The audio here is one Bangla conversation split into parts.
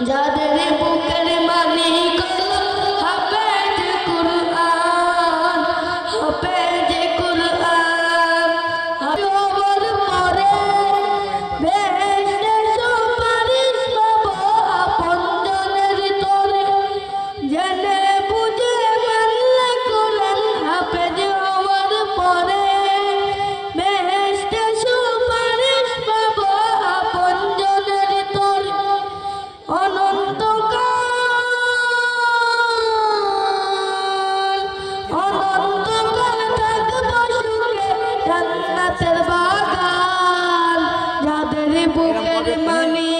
যাদের বুকের মানে জান্নাতের বাগান যাদের বুকের মালিক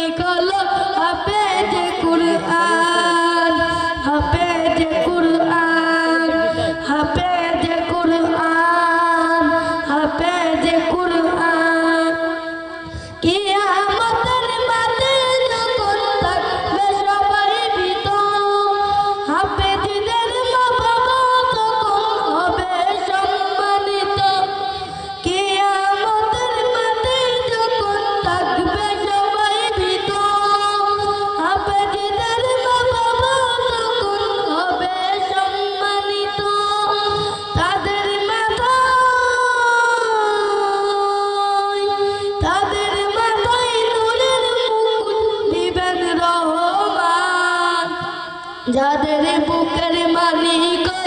যাদের বুকের মালিক